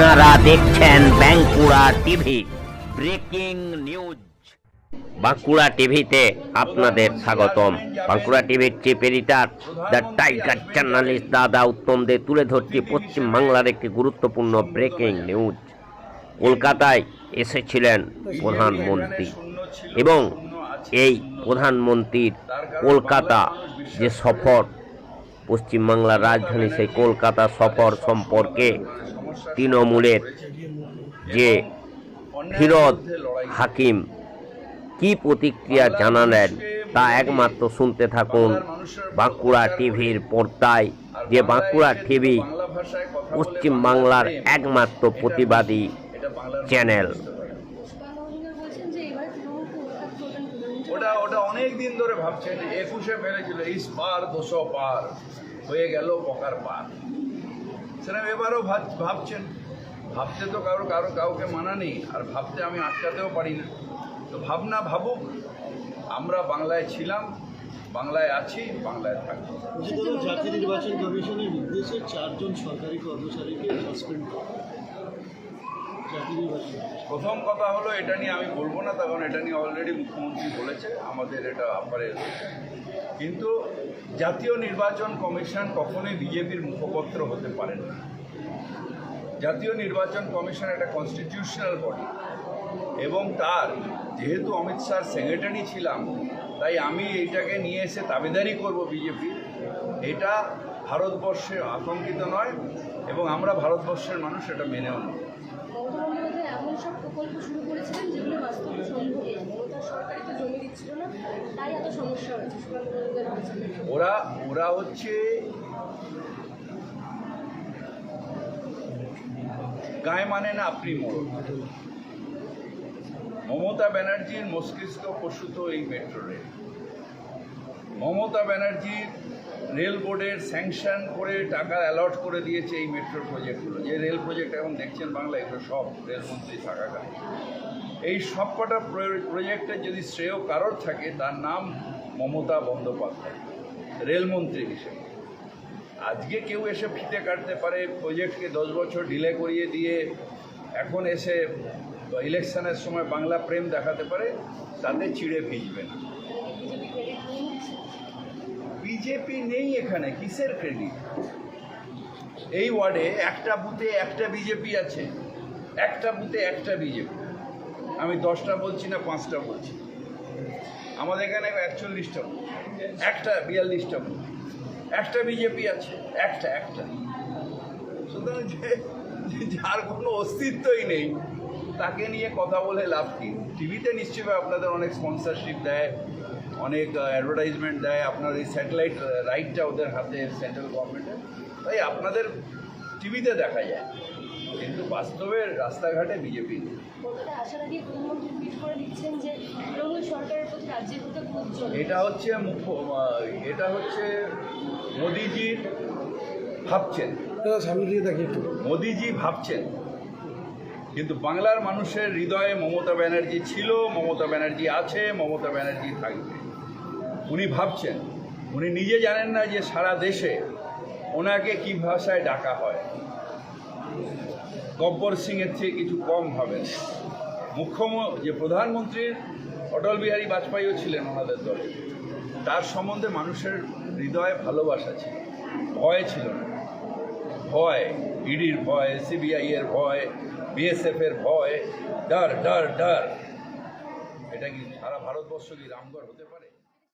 আপনারা দেখছেন Bankura TV. Breaking news. Bankura টিভিতে আপনাদের স্বাগতম। বাঁকুড়া টিভির chief editor, the tiger journalist দাদা উত্তম দে তুলে ধরছি পশ্চিম বাংলার একটি গুরুত্বপূর্ণ ব্রেকিং নিউজ। কলকাতায় এসেছিলেন প্রধানমন্ত্রী এবং এই প্রধানমন্ত্রীর কলকাতা যে সফর পশ্চিমবাংলার রাজধানী সেই কলকাতা সফর সম্পর্কে তৃণমূলের যে ফিরোজ হাকিম কি প্রতিক্রিয়া জানালেন তা একমাত্র শুনতে থাকুন বাঁকুড়া টিভির পর্দায়, যে বাঁকুড়া টিভি পশ্চিম বাংলার একমাত্র প্রতিবাদী চ্যানেল। ধরে ভাবছেন, একুশে ফেলেছিল ইস পার পার, হয়ে গেল পকার পার। সেরকম এবারও ভাব- ভাবছেন। ভাবতে তো কারও কারও কাউকে মানা নেই, আর ভাবতে আমি আটকাতেও পারি না। তো ভাবনা ভাবুক, আমরা বাংলায় ছিলাম, বাংলায় আছি, বাংলায় উচ্চতর জাতীয় নির্বাচন কমিশনের নির্দেশে চারজন সরকারি কর্মচারীকে সাসপেন্ড প্রথম কথা হলো, এটা নিয়ে আমি বলব না, তখন এটা নিয়ে অলরেডি মুখ্যমন্ত্রী বলেছে, আমাদের এটা আপারে কিন্তু জাতীয় নির্বাচন কমিশন কখনোই বিজেপির মুখপত্র হতে পারে না। জাতীয় নির্বাচন কমিশন একটা কনস্টিটিউশনাল বডি এবং তার যেহেতু অমিত শাহর সেক্রেটারি ছিলাম, তাই আমি এইটাকে নিয়ে এসে দাবিদারি করব বিজেপি এটা ভারতবর্ষে আতঙ্কিত নয় এবং আমরা ভারতবর্ষের মানুষ এটা মেনেও নয়। না ওরা ওরা হচ্ছে গায়ে মানে না আপনি মমতা ব্যানার্জির মস্তিষ্ক প্রসূত এই মেট্রো রেল। মমতা ব্যানার্জির রেল বোর্ডের স্যাংশন করে টাকা অ্যালট করে দিয়েছে এই মেট্রো প্রজেক্টগুলো যে রেল প্রজেক্ট এখন দেখছেন বাংলা, এগুলো সব রেলমন্ত্রী থাকাকালীন। এই সবকটা প্রজেক্টের যদি শ্রেয় কারোর থাকে, তার নাম মমতা বন্দ্যোপাধ্যায় রেলমন্ত্রী হিসেবে। আজকে কেউ এসে ফিতে কাটতে পারে প্রজেক্টকে দশ বছর ডিলে করিয়ে দিয়ে এখন এসে ইলেকশনের সময় বাংলা প্রেম দেখাতে পারে, তাতে চিড়ে ভিজবে না বিজেপি ক্রেডিট নিয়ে নিচ্ছে বিজেপি নেই এখানে, কিসের ক্রেডিট এই ওয়ার্ডে একটা বুথে একটা বিজেপি আছে, একটা বুথে একটা বিজেপি। আমি দশটা বলছি না পাঁচটা বলছি। আমাদের এখানে একচল্লিশটা বুথ, একটা, বিয়াল্লিশটা বুথ। একটা বিজেপি আছে, একটা একটা। সুতরাং যে যার কোনো অস্তিত্বই নেই, তাকে নিয়ে কথা বলে লাভ কি? টিভিতে নিশ্চয়ই আপনাদের অনেক স্পন্সরশিপ দেয় অনেক অ্যাডভার্টাইজমেন্ট দেয় আপনার এই স্যাটেলাইট রাইটটা ওদের হাতে সেন্ট্রাল গভর্নমেন্টের তাই আপনাদের টিভিতে দেখা যায় কিন্তু বাস্তবে রাস্তাঘাটে বিজেপি এটা হচ্ছে মুখ্য এটা হচ্ছে মোদিজির ভাবছেন। দাদা সামনে দিয়ে দেখি একটু। মোদিজি ভাবছেন। কিন্তু বাংলার মানুষের হৃদয়ে মমতা ব্যানার্জি ছিল, মমতা ব্যানার্জি আছে, মমতা ব্যানার্জি থাকবে। উনি ভাবছেন, উনি নিজে জানেন না যে সারা দেশে ওনাকে কি ভাষায় ডাকা হয়। গব্বর সিংয়ের চেয়ে কিছু কম হবে মুখ্যমন্ত্রী যে প্রধানমন্ত্রীর অটল বিহারী বাজপেয়ীও ছিলেন ওনাদের দলে। তার সম্বন্ধে মানুষের হৃদয়ে ভালোবাসা ছিল, ভয় ছিল না। ভয়, ইডির ভয়, সিবিআইয়ের ভয় বিএসএফের ভয়, ডর ডর ডর। এটা কি সারা ভারতবর্ষ কি রামগড় হতে পারে?